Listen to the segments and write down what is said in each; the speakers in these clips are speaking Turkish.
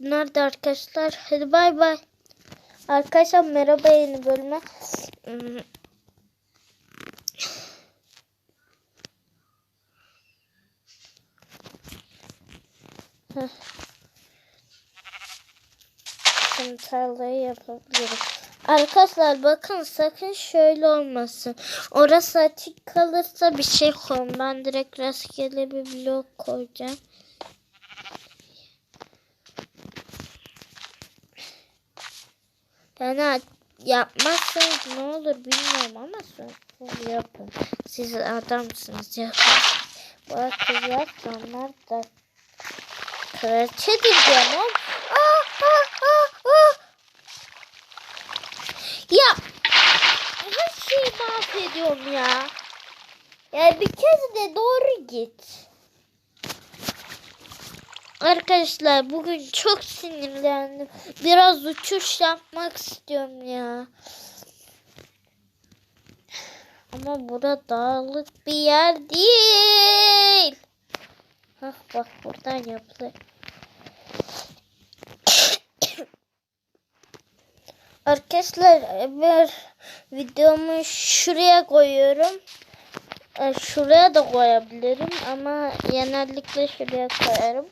Nerede arkadaşlar? Hadi bay bay. Arkadaşlar merhaba yeni bölüme. Hmm. Şimdi tarlayı yapabilirim. Arkadaşlar bakın sakın şöyle olmasın. Orası açık kalırsa bir şey koyun. Ben direkt rastgele bir blok koyacağım. Yani yapmazsanız ne olur bilmiyorum ama sonra yapın. Siz adamsınız yapın. Bu kızlar onlar da kraliçe diyeceğim aa, aa, aa. Ya her şeyi mahvediyorum ya. Ya bir kez de doğru git. Arkadaşlar bugün çok sinirlendim. Biraz uçuş yapmak istiyorum ya. Ama bura dağlık bir yer değil. Hah bak buradan yapılır. Arkadaşlar bir videomu şuraya koyuyorum. E, Şuraya da koyabilirim ama genellikle şuraya koyarım.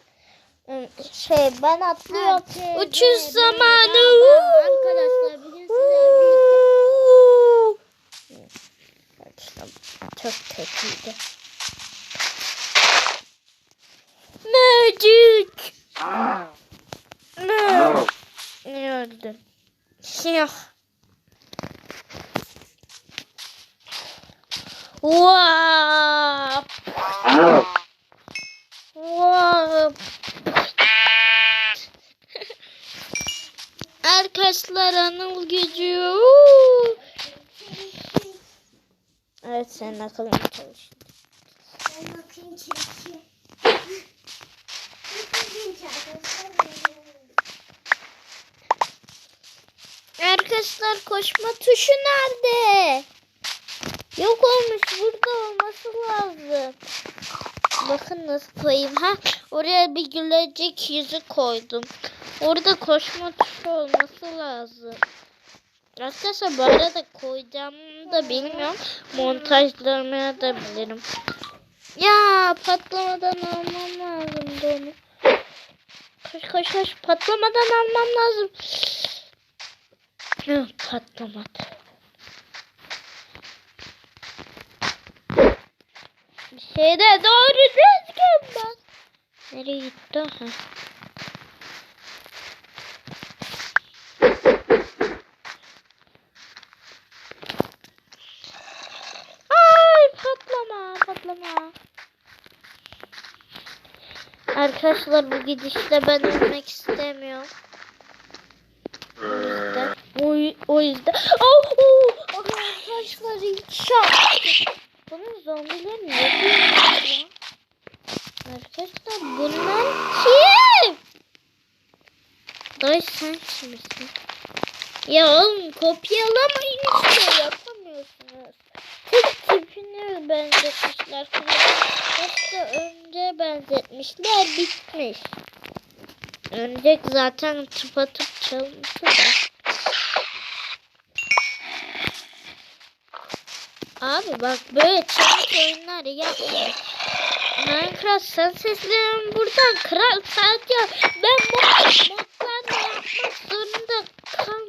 Şey ben atlıyorum. Herkese Uçuş zamanı. arkadaşlar. Bugün Çok kötüydü. Magic. Ne? Öldü? Siyah. Vaa. Arkadaşlar anıl gücü. Evet senin akılın çalışıyor. Ben bakayım çekeyim. Arkadaşlar koşma tuşu nerede? Yok olmuş burada olması lazım. Bakın nasıl koyayım. Ha oraya bir gülecek yüzü koydum. Orada koşma tuşu olması lazım. Arkadaşlar bu arada koyacağımı da bilmiyorum. Montajlamaya da bilirim. Ya patlamadan almam lazımdı onu. Koş koş koş patlamadan almam lazım. Hı, patlamadı. Şeyde doğru düzgün bak. Nereye gitti? Ha. Ay patlama patlama. Arkadaşlar bu gidişte ben ölmek istemiyorum. O yüzden. O, o yüzden. Oh, oh, arkadaşlar şak. Bunun zombileri ne yapıyor ya? Arkadaşlar bunlar kim? Dayı sen kimsin? Ya oğlum kopyalamayın işte yapamıyorsunuz. Tek tipini benzetmişler. Hatta önce benzetmişler bitmiş. Öncek zaten tıpatıp çalmıştı da. Abi bak böyle çabuk oyunlar yapma. Minecraft sen seslerim buradan kral saat ya. Ben mod, modlarla yapmak zorunda.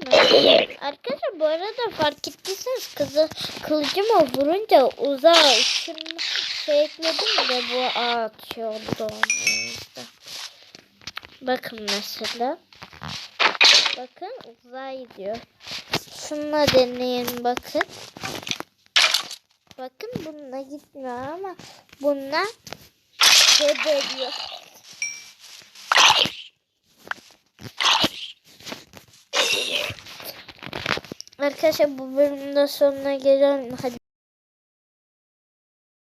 Arkadaşlar bu arada fark ettiyseniz kızı kılıcıma vurunca uzağa ışınma şey ekledim de bu atıyordu. Bakın mesela. Bakın uzağa gidiyor. Şununla deneyin bakın. Bakın bununla gitmiyor ama bununla geberiyor. Arkadaşlar bu bölümün sonuna gelelim. Hadi